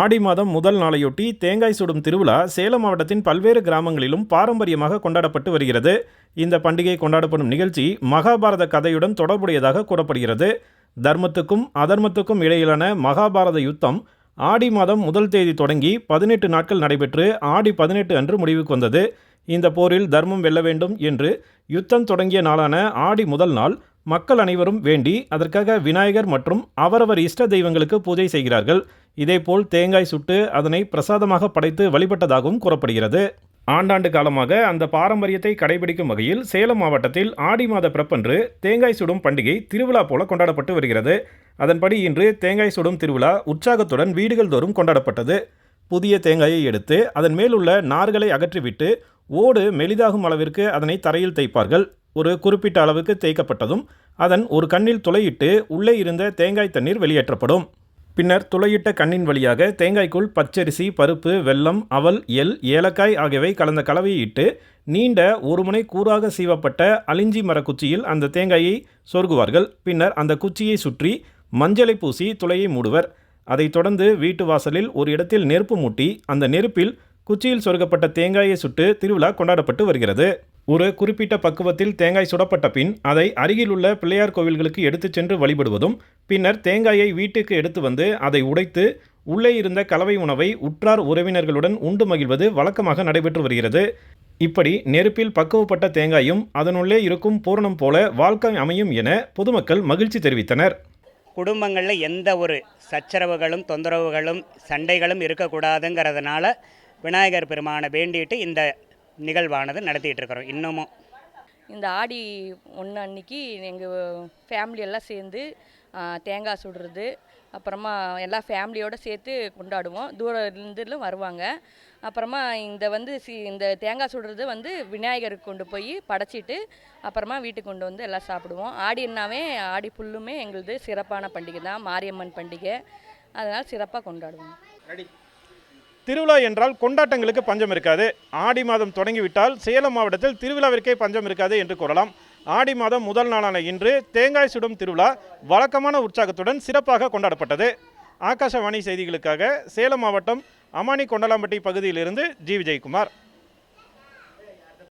ஆடி மாதம் முதல் நாளையொட்டி தேங்காய் சுடும் திருவிழா சேலம் மாவட்டத்தின் பல்வேறு கிராமங்களிலும் பாரம்பரியமாக கொண்டாடப்பட்டு வருகிறது. இந்த பண்டிகை கொண்டாடப்படும் நிகழ்ச்சி மகாபாரத கதையுடன் தொடர்புடையதாக கூறப்படுகிறது. தர்மத்துக்கும் அதர்மத்துக்கும் இடையிலான மகாபாரத யுத்தம் ஆடி மாதம் முதல் தேதி தொடங்கி பதினெட்டு நாட்கள் நடைபெற்று ஆடி பதினெட்டு அன்று முடிவுக்கு வந்தது. இந்த போரில் தர்மம் வெல்ல வேண்டும் என்று யுத்தம் தொடங்கிய நாளான ஆடி முதல் நாள் மக்கள் அனைவரும் வேண்டி அதற்காக விநாயகர் மற்றும் அவரவர் இஷ்ட தெய்வங்களுக்கு பூஜை செய்கிறார்கள். இதேபோல் தேங்காய் சுட்டு அதனை பிரசாதமாக படைத்து வழிபட்டதாகவும் கூறப்படுகிறது. ஆண்டாண்டு காலமாக அந்த பாரம்பரியத்தை கடைபிடிக்கும் வகையில் சேலம் மாவட்டத்தில் ஆடி மாத பிறப்பன்று தேங்காய் சுடும் பண்டிகை திருவிழா போல கொண்டாடப்பட்டு வருகிறது. அதன்படி இன்று தேங்காய் சுடும் திருவிழா உற்சாகத்துடன் வீடுகள் தோறும் கொண்டாடப்பட்டது. புதிய தேங்காயை எடுத்து அதன் மேலுள்ள நார்களை அகற்றிவிட்டு ஓடு மெலிதாகும் அளவிற்கு அதனை தரையில் தேய்ப்பார்கள். ஒரு குறிப்பிட்ட அளவுக்கு தேய்க்கப்பட்டதும் அதன் ஒரு கண்ணில் துளையிட்டு உள்ளே இருந்த தேங்காய் தண்ணீர் வெளியேற்றப்படும். பின்னர் துளையிட்ட கண்ணின் வழியாக தேங்காய்க்குள் பச்சரிசி பருப்பு வெல்லம் அவல் எல் ஏலக்காய் ஆகியவை கலந்த கலவையை இட்டு நீண்ட ஒரு முனை கூறாக சீவப்பட்ட அலிஞ்சி மரக்குச்சியில் அந்த தேங்காயை சொருகுவார்கள். பின்னர் அந்த குச்சியை சுற்றி மஞ்சளை பூசி துளையை மூடுவர். அதைத் தொடர்ந்து வீட்டு வாசலில் ஒரு இடத்தில் நெருப்பு மூட்டி அந்த நெருப்பில் குச்சியில் சொருகப்பட்ட தேங்காயை சுட்டு திருவிழா கொண்டாடப்பட்டு வருகிறது. ஒரு குறிப்பிட்ட பக்குவத்தில் தேங்காய் சுடப்பட்ட பின் அதை அருகிலுள்ள பிள்ளையார் கோவில்களுக்கு எடுத்துச் சென்று வழிபடுவதும் பின்னர் தேங்காயை வீட்டுக்கு எடுத்து வந்து அதை உடைத்து உள்ளே இருந்த கலவை உணவை உற்றார் உறவினர்களுடன் உண்டு மகிழ்வது வழக்கமாக நடைபெற்று வருகிறது. இப்படி நெருப்பில் பக்குவப்பட்ட தேங்காயும் அதனுள்ளே இருக்கும் பூரணம் போல வாழ்க்கை அமையும் என பொதுமக்கள் மகிழ்ச்சி தெரிவித்தனர். குடும்பங்களில் எந்த ஒரு சச்சரவுகளும் தொந்தரவுகளும் சண்டைகளும் இருக்கக்கூடாதுங்கிறதுனால விநாயகர் பெருமானை வேண்டிட்டு இந்த நிகழ்வானது நடத்திட்டு இருக்கிறோம் இன்னமும். இந்த ஆடி ஒன்று அன்னைக்கு எங்கள் ஃபேமிலி எல்லாம் சேர்ந்து தேங்காய் சுடுறது அப்புறமா எல்லா ஃபேமிலியோடு சேர்த்து கொண்டாடுவோம். தூரத்துலேருந்துலாம் வருவாங்க. அப்புறமா இந்த வந்து சி இந்த தேங்காய் சுடுறது வந்து விநாயகருக்கு கொண்டு போய் படைச்சிட்டு அப்புறமா வீட்டுக்கு கொண்டு வந்து எல்லாம் சாப்பிடுவோம். ஆடினாவே ஆடி புல்லுமே எங்களுது சிறப்பான பண்டிகை தான் மாரியம்மன் பண்டிகை. அதனால் சிறப்பாக கொண்டாடுவோம். திருவிழா என்றால் கொண்டாட்டங்களுக்கு பஞ்சம் இருக்காது. ஆடி மாதம் தொடங்கிவிட்டால் சேலம் மாவட்டத்தில் திருவிழாவிற்கே பஞ்சம் இருக்காது என்று கூறலாம். ஆடி மாதம் முதல் நாளான இன்று தேங்காய் சுடும் திருவிழா வழக்கமான உற்சாகத்துடன் சிறப்பாக கொண்டாடப்பட்டது. ஆகாஷவாணி செய்திகளுக்காக சேலம் மாவட்டம் அமானி கொண்டலாம்பட்டி பகுதியிலிருந்து ஜி. விஜயகுமார்.